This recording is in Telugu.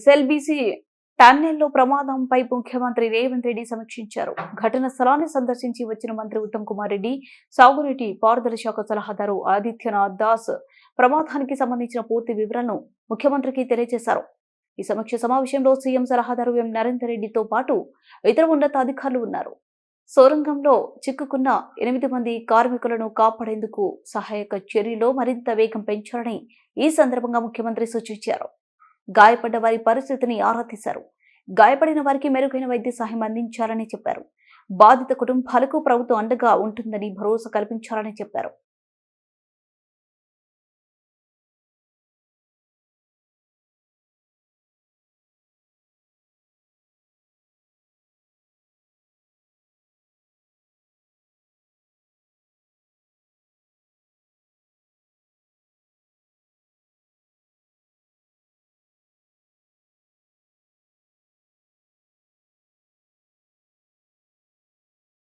ఎస్ఎల్బిసి టన్నెల్లో ప్రమాదంపై ముఖ్యమంత్రి రేవంత్ రెడ్డి సమీక్షించారు. ఘటన స్థలాన్ని సందర్శించి వచ్చిన మంత్రి ఉత్తమ్ కుమార్ రెడ్డి సాగునీటి పారుదల శాఖ సలహాదారు ఆదిత్యనాథ్ దాస్ ప్రమాదానికి సంబంధించిన పూర్తి వివరాలను ముఖ్యమంత్రికి తెలియజేశారు. ఈ సమీక్ష సమావేశంలో సీఎం సలహాదారు ఎం. నరేందర్ రెడ్డితో పాటు ఇతర ఉన్నతాధికారులు ఉన్నారు. సొరంగంలో చిక్కుకున్న ఎనిమిది మంది కార్మికులను కాపాడేందుకు సహాయక చర్యలో మరింత వేగం పెంచాలని ఈ సందర్భంగా ముఖ్యమంత్రి సూచించారు. గాయపడ్డ వారి పరిస్థితిని ఆరా తీశారు. గాయపడిన వారికి మెరుగైన వైద్య సహాయం అందించాలని చెప్పారు. బాధిత కుటుంబాలకు ప్రభుత్వం అండగా ఉంటుందని భరోసా కల్పించాలని చెప్పారు.